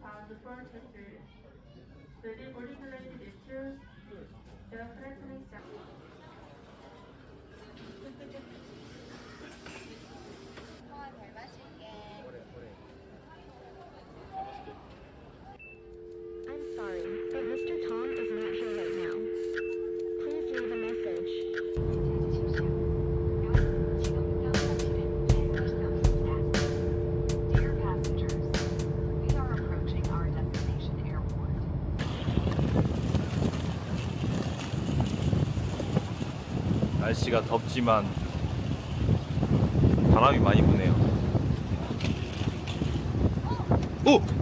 a nylon bound protector. The deregulated issues the flattening 날씨가 덥지만 바람이 많이 부네요. 오!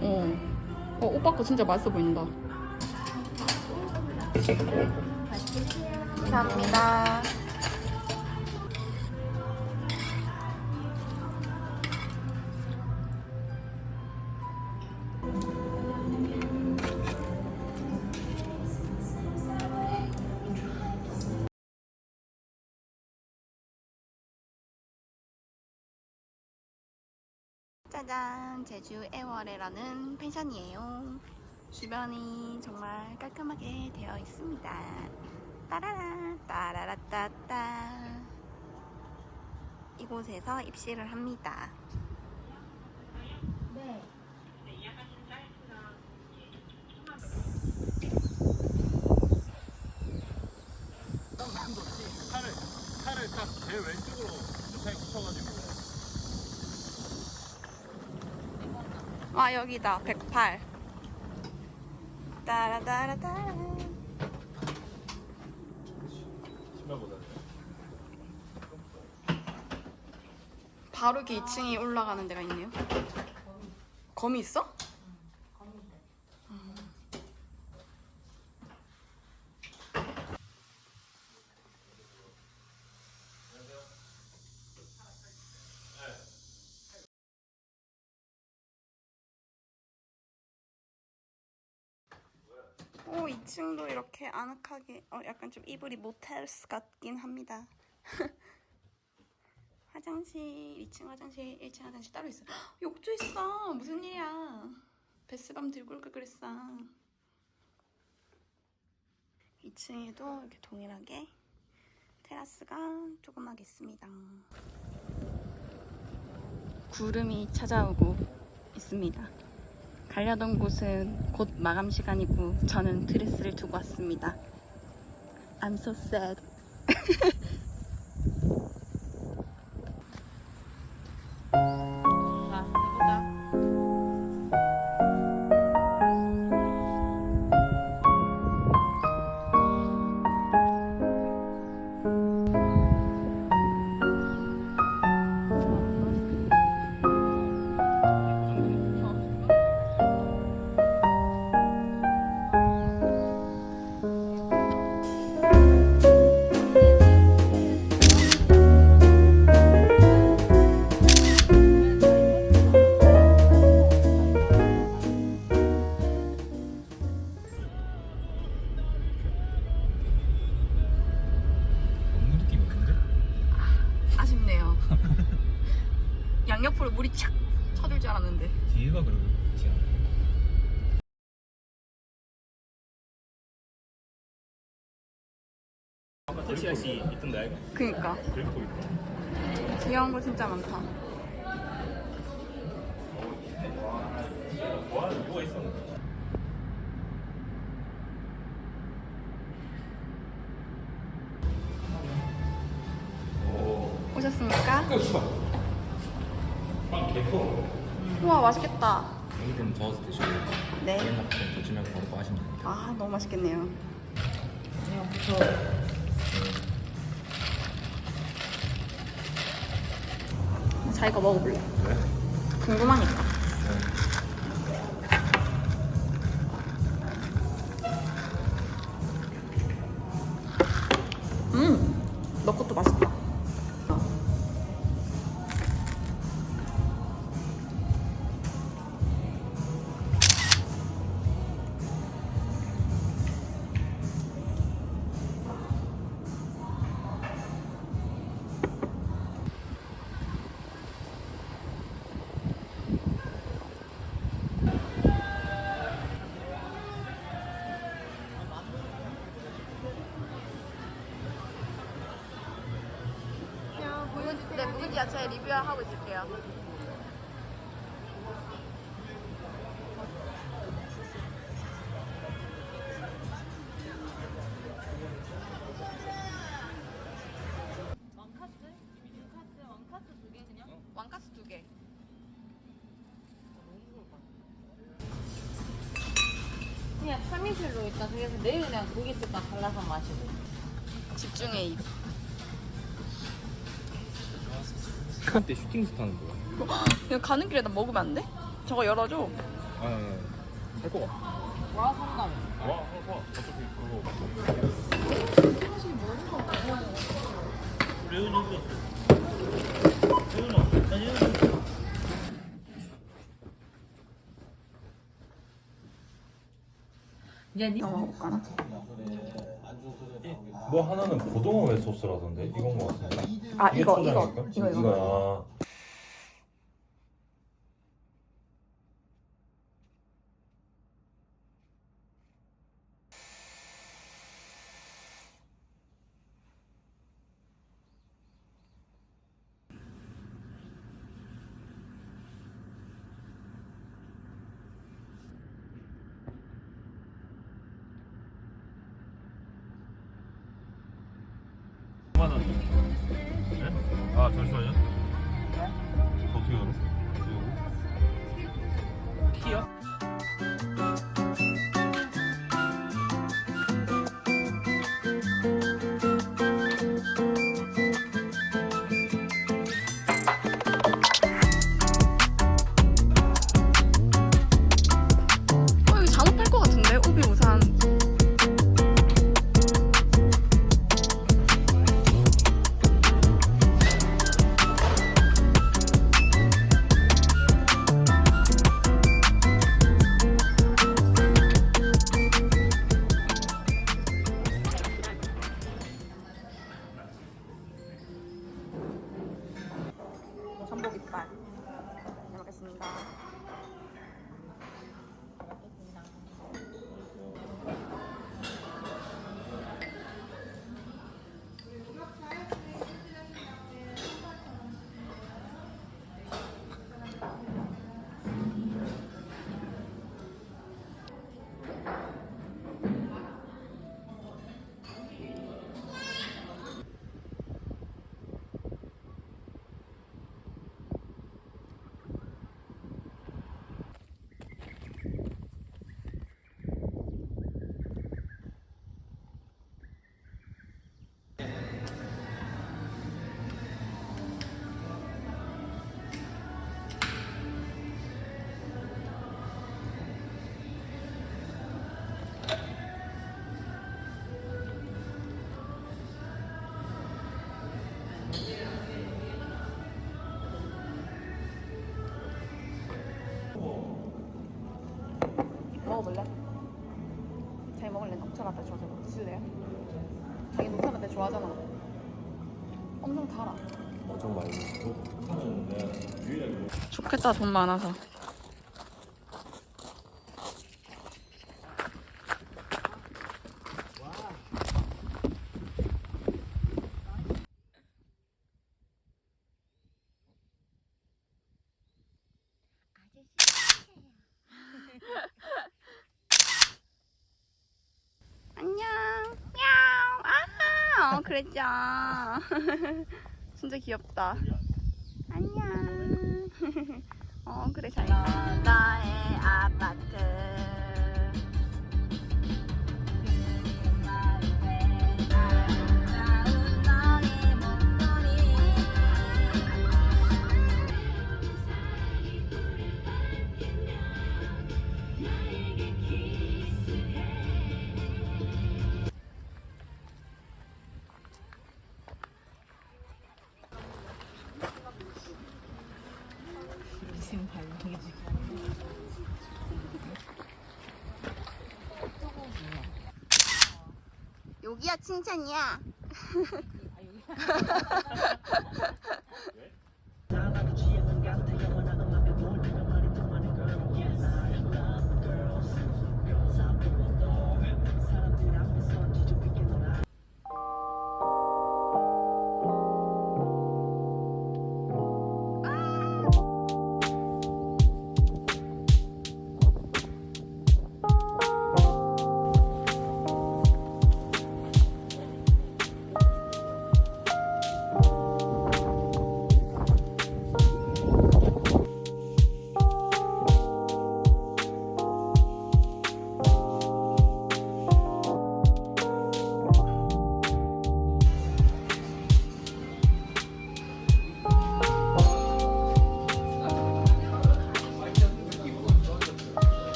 어. 어 오빠 거 진짜 맛있어 보인다. 감사합니다. 짜잔 제주 애월에라는 펜션이에요. 주변이 정말 깔끔하게 되어 있습니다. 따라라 따라라따따. 이곳에서 입실을 합니다. 차를 차를 딱 제일 왼쪽으로 주차에 붙여가지고 아 여기다. 108 따라따라따라. 바로 이렇게 2층이 올라가는 데가 있네요. 거미 있어? 오, 2 층도 이렇게 아늑하게, 어, 약간 좀 이불이 모텔스 같긴 합니다. 화장실, 2층 화장실, 1층 화장실 따로 있어. 헉, 욕조 있어. 무슨 일이야. 베스밤 들고 올걸 그랬어. 2층에도 이렇게 동일하게 테라스가 조그맣게 있습니다. 구름이 찾아오고 있습니다. 가려던 곳은 곧 마감 시간이고 저는 드레스를 두고 왔습니다. I'm so sad. 터치할시 있던데? 그니까 들고 있다. 귀여운 거 진짜 많다. 와 이거 있었는데. 오셨습니까? 빵 개커. 우와 맛있겠다. 여기는 저어서 드시고 네. 옛날 때 드시면 바로 돼요. 아 너무 맛있겠네요. 자기 거 먹어볼래? 왜? 궁금하니까. 묵은지 야채 리뷰하고 있을게요. 왕카스? 왕카스, 왕카스 두 개 그냥? 왕가스 두 개. 그냥 참이슬로 일단 그래서 내일 그냥 고기 습관 발라서 마시고 집중해 입. 그때 슈팅 스타는 거야? 이거 가는 길에 나 먹으면 안 돼? 저거 열어줘. 아, 할거 같아. 와 성남 와, 와, 어차피 그거. 레온이 어디 갔어? 레온아, 난 얘는 야 니? 이거 먹어볼까나? 뭐 하나는 고등어 회 소스라던데? 이건 거 같은데? 아 이거 이거. 초장일까? 이거 이거. 아, 원 네? 아, 잠시만요. 어떻게 알아? 먹어볼래? 자기 먹을래? 녹차 라떼 줘서 드실래요? 자기 녹차 라떼 좋아하잖아. 엄청 달아. 엄청 많이 좋겠다 돈 많아서. 어 그랬죠. 진짜 귀엽다. 안녕. 어 그래 잘 가. 나의 아파 여기야 칭찬이야. 술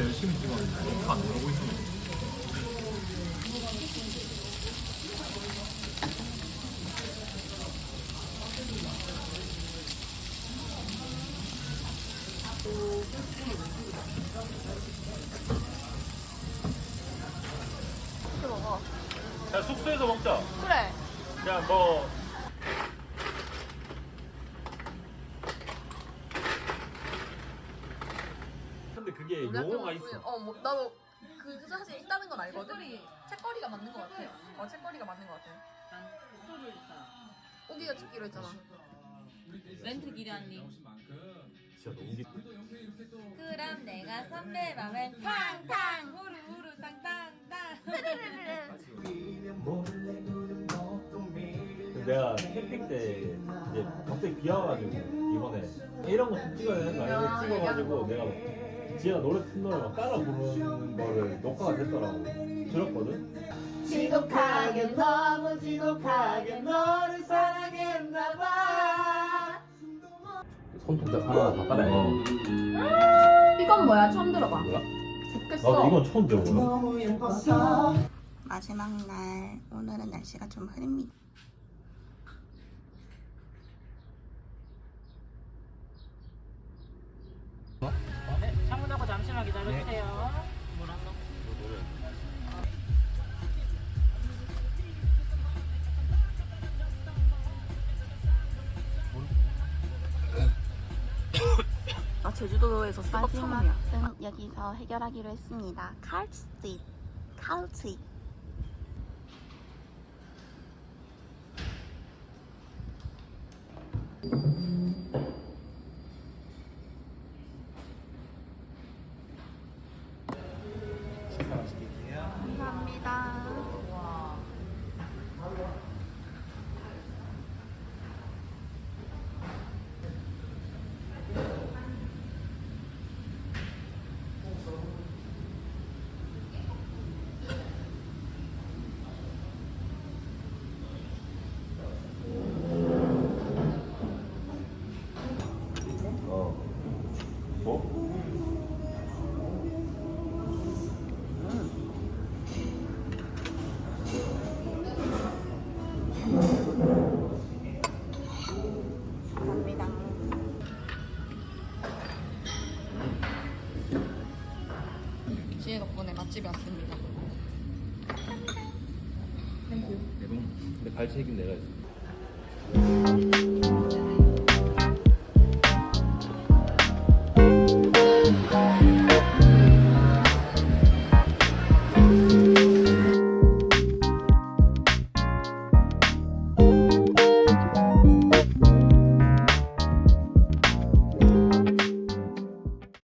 거 정말 열심히 찍었는데 녹화 안 나오고 있었는데 야 숙소에서 먹자. 그래. 야뭐 근데 그게 있어 어, 뭐, 나도 그 사실 있다는 건 알거든. 책거리가 맞는 것 같아요. 어, 책거리가 맞는 것 같아요. 술을 사. 오기가 찍기로 했잖아. 렌트 기량님. 진짜 너무 깊 그럼 내가 선배 맘엔 탕탕 후루 후루 탕탕탕. 내가 캠핑 때 이제 갑자기 비 와가지고 이번에 이런 거 좀 찍어야 되는 거 아니야? 찍어가지고 내가 지혜가 노래 튼 노래 막 따라 부르는 거를 녹화가 됐더라고 들었거든? 지독하게 너무 지독하게 너를 사랑했나봐. 손동작 하나 다 따라. 어. 이건 뭐야? 처음 들어봐. 좋겠어. 나도 이건 처음 들어보네 마지막 날 오늘은 날씨가 좀 흐립니다. 제주도에서 수박 처음이야. 여기서 해결하기로 했습니다. 칼 스트 칼스 감사 집에 왔습니다. 근데 갈 책임 내가 있어.